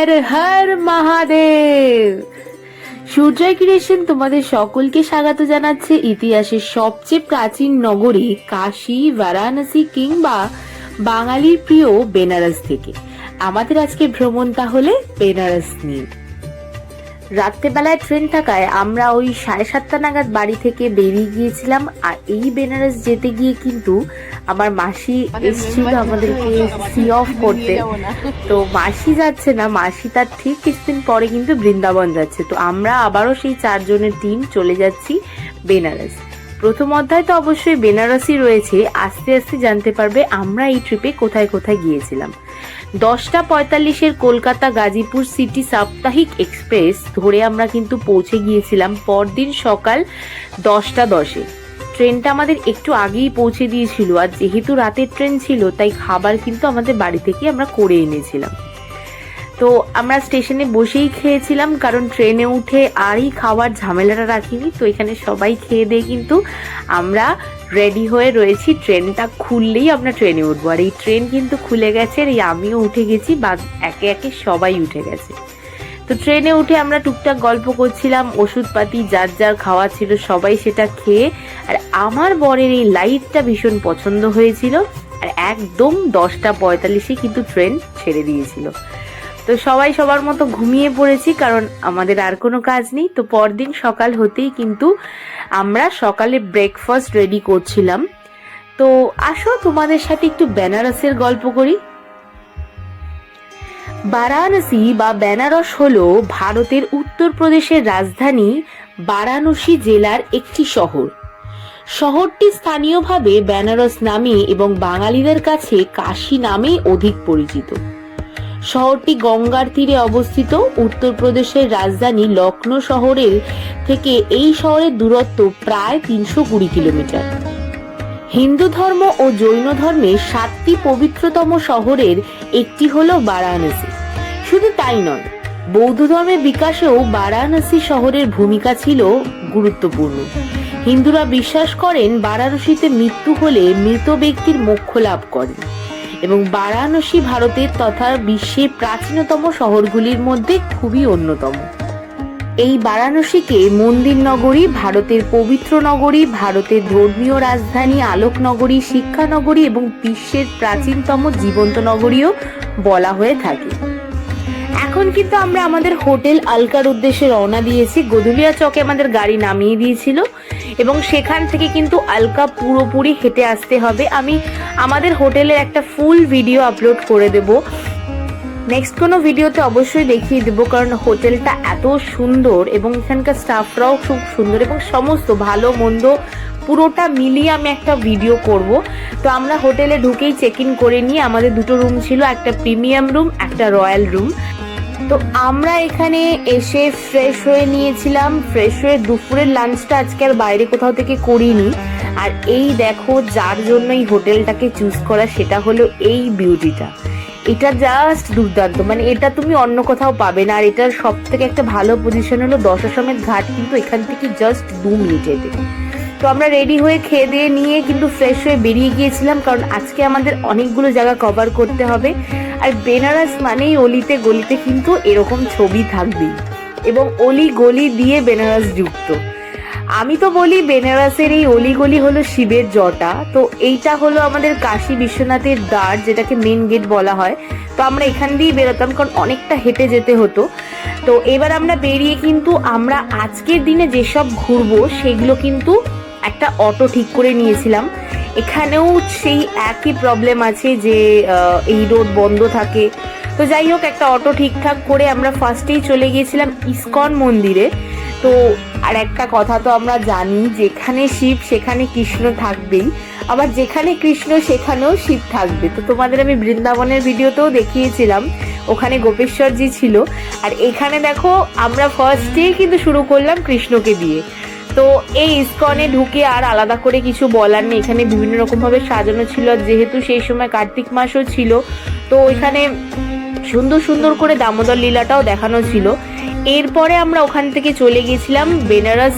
Har Har Mahadev. সূর্যয় creation তোমাদের সকলকে স্বাগত জানাচ্ছে ইতিহাসের সবচেয়ে প্রাচীন নগরী কাশী, বারাণসী কিংবা বাঙালির প্রিয় বেনারস থেকে। আমাদের আজকে ভ্রমণ তাহলে বেনারস নিয়ে। রাত্রেবেলায় ট্রেন থাকায় আমরা ওই সাড়ে সাতটা নাগাদ বাড়ি থেকে বেরিয়ে গিয়েছিলাম আর এই বেনারস যেতে গিয়ে কিন্তু আমার মাসি এসেছিল আমাদেরকে সি অফ করতে। তো মাসি যাচ্ছে না মাসি তার ঠিক কিছুদিন পরে কিন্তু বৃন্দাবন যাচ্ছে। তো আমরা আবারও সেই চারজনের টিম চলে যাচ্ছি বেনারস। প্রথম অধ্যায় তো অবশ্যই বেনারসই রয়েছে আস্তে আস্তে জানতে পারবে আমরা এই ট্রিপে কোথায় কোথায় গিয়েছিলাম। দশটা পঁয়তাল্লিশের কলকাতা গাজীপুর সিটি সাপ্তাহিক এক্সপ্রেস ধরে আমরা কিন্তু পৌঁছে গিয়েছিলাম পরদিন সকাল দশটা দশে। ট্রেনটা আমাদের একটু আগেই পৌঁছে দিয়েছিল আর যেহেতু রাতের ট্রেন ছিল, তাই খাবার কিন্তু আমাদের বাড়ি থেকে আমরা করে এনেছিলাম। তো আমরা স্টেশনে বসেই খেয়েছিলাম কারণ ট্রেনে উঠে আরই খাওয়ার ঝামেলাটা রাখিনি, তো এখানে সবাই খেয়ে দিয়ে কিন্তু আমরা রেডি হয়ে রয়েছি। ট্রেনটা খুললেই আমরা ট্রেনে উঠবো। আর এই ট্রেন কিন্তু খুলে গেছে আর এই আমিও উঠে গেছি বা একে একে সবাই উঠে গেছে। তো ট্রেনে উঠে আমরা টুকটাক গল্প করছিলাম, ওষুধপাতি, যার যার খাওয়া ছিল সবাই সেটা খেয়ে, আর আমার বরের এই লাইটটা ভীষণ পছন্দ হয়েছিল। আর একদম দশটা পঁয়তাল্লিশে কিন্তু ট্রেন ছেড়ে দিয়েছিল। তো সবাই সবার মতো ঘুমিয়ে পড়েছি, কারণ আমাদের আর কোনো কাজ নেই। তো পরদিন সকাল হতেই কিন্তু আমরা সকালে ব্রেকফাস্ট রেডি করছিলাম। তো আসো তোমাদের সাথে একটু বেনারসের গল্প করি। বারাণসী বা বেনারস হল ভারতের উত্তরপ্রদেশের রাজধানী বারাণসী জেলার একটি শহর। শহরটি স্থানীয়ভাবে বেনারস নামে এবং বাঙালিদের কাছে কাশী নামে অধিক পরিচিত। শহরটি গঙ্গার তীরে অবস্থিত। উত্তরপ্রদেশের রাজধানী লখনৌ শহরের থেকে এই শহরের দূরত্ব প্রায় তিনশো কুড়ি কিলোমিটার। হিন্দু ধর্ম ও জৈন ধর্মের সাতটি পবিত্রতম শহরের একটি হল বারাণসী। শুধু তাই নয়, বৌদ্ধ ধর্মের বিকাশেও বারাণসী শহরের ভূমিকা ছিল গুরুত্বপূর্ণ। হিন্দুরা বিশ্বাস করেন বারাণসীতে মৃত্যু হলে মৃত ব্যক্তির মোক্ষ লাভ করেন। এবং বারাণসী ভারতের তথা বিশ্বের প্রাচীনতম শহরগুলির মধ্যে খুবই অন্যতম। এই বারাণসীকে মন্দির নগরী ভারতের পবিত্র নগরী, ভারতের ধর্মীয় রাজধানী আলোক নগরী শিক্ষা নগরী এবং বিশ্বের প্রাচীনতম জীবন্ত নগরীও বলা হয়ে থাকে। এখন কিন্তু আমরা আমাদের হোটেল আলকার উদ্দেশ্যে রওনা দিয়েছি। গদুলিয়া চকে আমাদের গাড়ি নামিয়ে দিয়েছিল। এবং সেখান থেকে কিন্তু আলকা পুরোপুরি হেঁটে আসতে হবে। আমি আমাদের হোটেলের একটা ফুল ভিডিও আপলোড করে দেব। নেক্সট কোনো ভিডিওতে অবশ্যই দেখিয়ে দেবো, কারণ হোটেলটা এত সুন্দর এবং এখানকার স্টাফরাও খুব সুন্দর এবং সমস্ত ভালো মন্দ পুরোটা মিলিয়ে আমি একটা ভিডিও করব। তো আমরা হোটেলে ঢুকেই চেক ইন করে নিয়ে আমাদের দুটো রুম ছিল, একটা প্রিমিয়াম রুম একটা রয়্যাল রুম তো আমরা এখানে এসে ফ্রেশ হয়ে নিয়েছিলাম। ফ্রেশ হয়ে দুপুরের লাঞ্চটা আজকে আর বাইরে কোথাও থেকে করিনি। আর এই দেখো, যার জন্য এই হোটেলটাকে চুজ করা, সেটা হলো এই বিউটিটা এটা জাস্ট দুর্দান্ত। মানে এটা তুমি অন্য কোথাও পাবে না। আর এটার সব থেকে একটা ভালো পজিশন হলো দশাসমেত ঘাট। কিন্তু এখান থেকে জাস্ট দু মিনিটেতে তো আমরা রেডি হয়ে খেয়ে দিয়ে নিয়ে কিন্তু ফ্রেশ হয়ে বেরিয়ে গিয়েছিলাম, কারণ আজকে আমাদের অনেকগুলো জায়গা কভার করতে হবে। আর বেনারস মানেই অলিতে গলিতে কিন্তু এরকম ছবি থাকবেই। এবং অলি গলি দিয়ে বেনারস যুক্ত। আমি তো বলি বেনারসের এই অলিগলি হলো শিবের জটা। তো এইটা হলো আমাদের কাশী বিশ্বনাথের দ্বার, যেটাকে মেন গেট বলা হয়। তো আমরা এখান দিয়েই বেরোতাম, কারণ অনেকটা হেঁটে যেতে হতো। তো এবার আমরা বেরিয়ে কিন্তু আমরা আজকের দিনে যেসব ঘুরবো, সেগুলো কিন্তু একটা অটো ঠিক করে নিয়েছিলাম। এখানেও সেই একই প্রবলেম আছে যে এই রোড বন্ধ থাকে। তো যাই হোক, একটা অটো ঠিকঠাক করে আমরা ফার্স্টেই চলে গিয়েছিলাম ইস্কন মন্দিরে। তো আর একটা কথা তো আমরা জানি, যেখানে শিব সেখানে কৃষ্ণ থাকবেই। আবার যেখানে কৃষ্ণ সেখানেও শিব থাকবে। তো তোমাদের আমি বৃন্দাবনের ভিডিওতেও দেখিয়েছিলাম, ওখানে গোপেশ্বরজি ছিল। আর এখানে দেখো, আমরা ফার্স্টেই কিন্তু শুরু করলাম কৃষ্ণকে দিয়ে। তো এই ইস্কনে ঢুকে আর আলাদা করে কিছু বলার নেই। এখানে বিভিন্ন রকমভাবে সাজানো ছিল যেহেতু সেই সময় কার্তিক মাসও ছিল, তো ওইখানে সুন্দর সুন্দর করে দামোদর লীলাটাও দেখানো ছিল। এরপরে আমরা ওখান থেকে চলে গেছিলাম বেনারস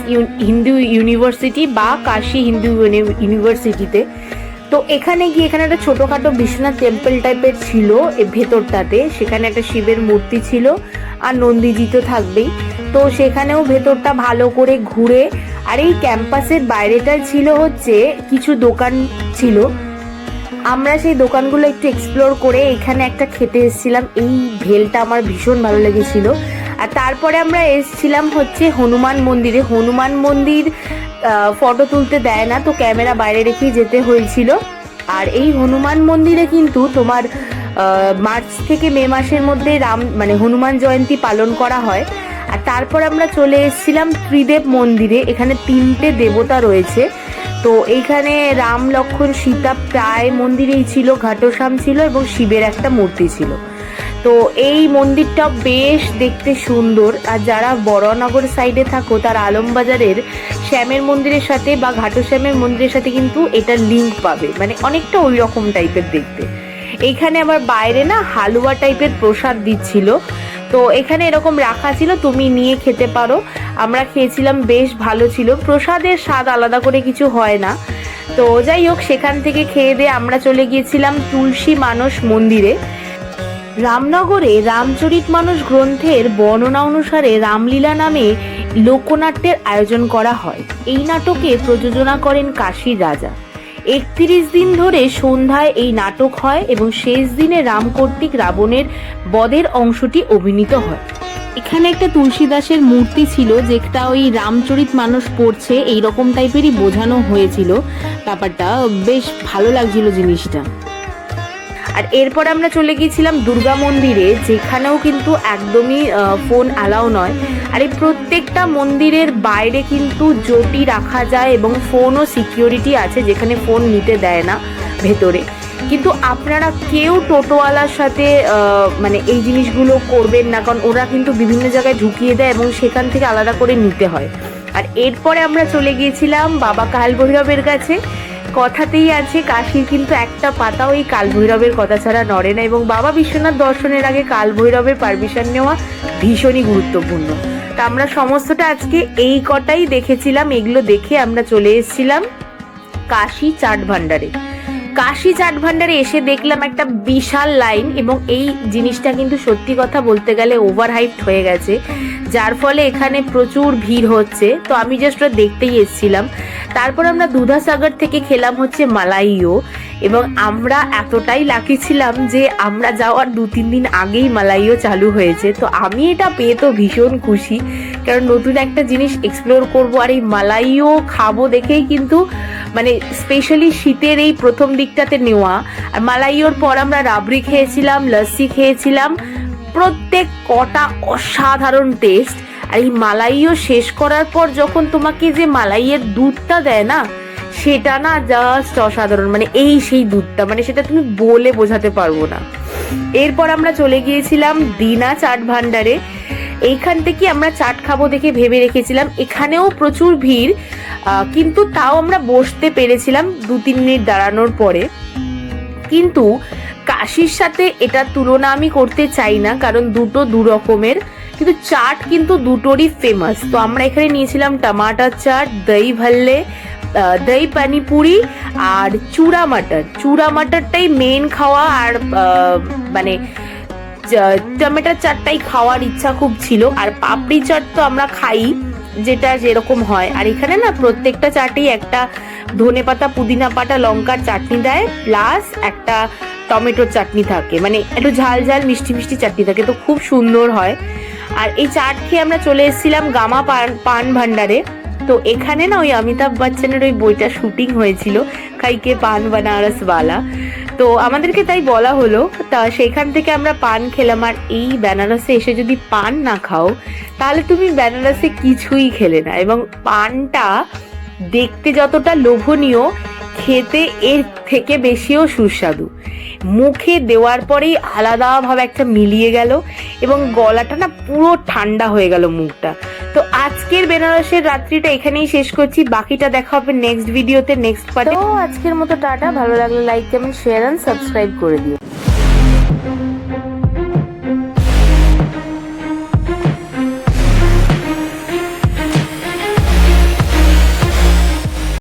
হিন্দু ইউনিভার্সিটি বা কাশি হিন্দু ইউনিভার্সিটিতে। তো এখানে গিয়ে এখানে একটা ছোটোখাটো বিশ্বনাথ টেম্পল টাইপের ছিল ভেতরটাতে। সেখানে একটা শিবের মূর্তি ছিল, আর নন্দীজি তো থাকবেই। তো সেখানেও ভেতরটা ভালো করে ঘুরে, আর এই ক্যাম্পাসের বাইরেটা ছিল হচ্ছে কিছু দোকান ছিল। আমরা সেই দোকানগুলো একটু এক্সপ্লোর করে এখানে একটা খেতে এসেছিলাম। এই ভেলটা আমার ভীষণ ভালো লেগেছিল। আর তারপরে আমরা এসেছিলাম হচ্ছে হনুমান মন্দিরে। হনুমান মন্দির ফটো তুলতে দেয় না, তো ক্যামেরা বাইরে রেখেই যেতে হয়েছিল। আর এই হনুমান মন্দিরে কিন্তু তোমার মার্চ থেকে মে মাসের মধ্যে রাম মানে হনুমান জয়ন্তী পালন করা হয়। আর তারপর আমরা চলে এসেছিলাম ত্রিদেব মন্দিরে, এখানে তিনটে দেবতা রয়েছে। তো এইখানে রাম লক্ষ্মণ সীতা প্রায় মন্দিরেই ছিল, ঘাটশ্যাম ছিল এবং শিবের একটা মূর্তি ছিল। তো এই মন্দিরটা বেশ দেখতে সুন্দর। আর যারা বড়নগর সাইডে থাকো, তার আলমবাজারের শ্যামের মন্দিরের সাথে বা ঘাটশ্যামের মন্দিরের সাথে কিন্তু এটা লিঙ্ক পাবে। মানে অনেকটা ওই রকম টাইপের দেখতে। এইখানে আবার বাইরে না হালুয়া টাইপের প্রসাদ দিচ্ছিল। তো এখানে এরকম রাখা ছিল, তুমি নিয়ে খেতে পারো। আমরা খেয়েছিলাম, বেশ ভালো ছিল। প্রসাদের স্বাদ আলাদা করে কিছু হয় না। তো যাই হোক, সেখান থেকে খেয়ে দিয়ে আমরা চলে গিয়েছিলাম তুলসী মানস মন্দিরে। রামনগরে রামচরিত মানস গ্রন্থের বর্ণনা অনুসারে রামলীলা নামে লোকনাট্যের আয়োজন করা হয়। এই নাটকে প্রযোজনা করেন কাশীর রাজা। একত্রিশ দিন ধরে সন্ধ্যায় এই নাটক হয় এবং শেষ দিনে রাম কর্তৃক রাবণের বদের অংশটি অভিনীত হয়। এখানে একটা তুলসীদাসের মূর্তি ছিল যেটা ওই রামচরিত মানুষ পড়ছে, এইরকম টাইপেরই বোঝানো হয়েছিল। ব্যাপারটা বেশ ভালো লাগছিল জিনিসটা। আর এরপর আমরা চলে গিয়েছিলাম দুর্গা মন্দিরে, যেখানেও কিন্তু একদমই ফোন অ্যালাউ নয়। আর এই প্রত্যেকটা মন্দিরের বাইরে কিন্তু জটি রাখা যায় এবং ফোনও সিকিউরিটি আছে যেখানে ফোন নিতে দেয় না ভেতরে। কিন্তু আপনারা কেউ টোটোওয়ালার সাথে মানে এই জিনিসগুলো করবেন না, কারণ ওরা কিন্তু বিভিন্ন জায়গায় ঢুকিয়ে দেয় এবং সেখান থেকে আলাদা করে নিতে হয়। আর এরপরে আমরা চলে গিয়েছিলাম বাবা কাল ভৈরবের কাছে। কথাতেই আছে, কাশির কিন্তু একটা পাতাও এই কালভৈরবের কথা ছাড়া নড়ে না এবং বাবা বিশ্বনাথ দর্শনের আগে কাল ভৈরবের পারমিশন নেওয়া ভীষণই গুরুত্বপূর্ণ। তা আমরা সমস্তটা আজকে এই কটাই দেখেছিলাম, এগুলো দেখে আমরা চলে এসেছিলাম কাশি চাট ভান্ডারে কাশি চাট ভান্ডারে এসে দেখলাম একটা বিশাল লাইন এবং এই জিনিসটা কিন্তু সত্যি কথা বলতে গেলে ওভার হয়ে গেছে, যার ফলে এখানে প্রচুর ভিড় হচ্ছে। তো আমি জাস্ট দেখতেই এসেছিলাম। তারপর আমরা দুধাসাগর থেকে খেলাম হচ্ছে মালাইও, এবং আমরা এতটাই লাকি ছিলাম যে আমরা যাওয়ার দু তিন দিন আগেই মালাইও চালু হয়েছে। তো আমি এটা পেয়ে তো ভীষণ খুশি, কারণ নতুন একটা জিনিস এক্সপ্লোর করব আর এই মালাইও খাব দেখেই কিন্তু মানে স্পেশালি শীতের এই প্রথম দিকটাতে নেওয়া। আর মালাইওর পর আমরা রাবড়ি খেয়েছিলাম, লস্যি খেয়েছিলাম। প্রত্যেক কটা অসাধারণ টেস্ট আর এই মালাইও শেষ করার পর যখন তোমাকে যে মালাইয়ের দুধটা দেয় না, সেটা না জাস্ট অসাধারণ। মানে এই সেই দুধটা মানে সেটা তুমি বলে বোঝাতে পারব না। এরপর আমরা চলে গিয়েছিলাম দিনা চাট ভান্ডারে এইখান থেকে আমরা চাট খাব দেখে ভেবে রেখেছিলাম। এখানেও প্রচুর ভিড় কিন্তু তাও আমরা বসতে পেরেছিলাম দু তিন মিনিট দাঁড়ানোর পরে। কিন্তু কাশির সাথে এটা তুলনা আমি করতে চাই না, কারণ দুটো দু রকমের। কিন্তু চাট কিন্তু দুটোরই ফেমাস তো আমরা এখানে নিয়েছিলাম টমাটার চাট, দই ভাল্লে দই পানিপুরি আর চূড়া মাটার। চূড়া মাটারটাই মেন খাওয়া আর মানে টমেটোর চাটটাই খাওয়ার ইচ্ছা খুব ছিল। আর পাপড়ি চাট তো আমরা খাই, যেটা যেরকম হয়। আর এখানে না প্রত্যেকটা চাটেই একটা ধনে পাতা, পুদিনা পাতা, লঙ্কার চাটনি দেয়। প্লাস একটা টমেটোর চাটনি থাকে। মানে একটু ঝাল ঝাল মিষ্টি মিষ্টি চাটনি থাকে। তো খুব সুন্দর হয়। আর এই চাট খেয়ে আমরা চলে এসেছিলাম গামা পান পান ভান্ডারে তো এখানে না ওই অমিতাভ বচ্চনের ওই বইটা শুটিং হয়েছিল খাইকে পান বানারস বালা। তো আমাদেরকে তাই বলা হলো, তা সেখান থেকে আমরা পান খেলাম। আর এই বেনারসে এসে যদি পান না খাও, তাহলে তুমি বেনারসে কিছুই খেলে না। এবং পানটা দেখতে যতটা লোভনীয়, খেতে এর থেকে বেশিও সুস্বাদু। মুখে দেওয়ার পরেই আলাদাভাবে একটা মিলিয়ে গেল এবং গলাটা না পুরো ঠান্ডা হয়ে গেল মুখটা। তো আজকের বেনারসের রাত্রিটা এখানেই শেষ করছি। বাকিটা দেখা হবে নেক্সট ভিডিওতে নেক্সট পার্টে আজকের মতো টাটা। ভালো লাগলে like comment share and subscribe করে দিও।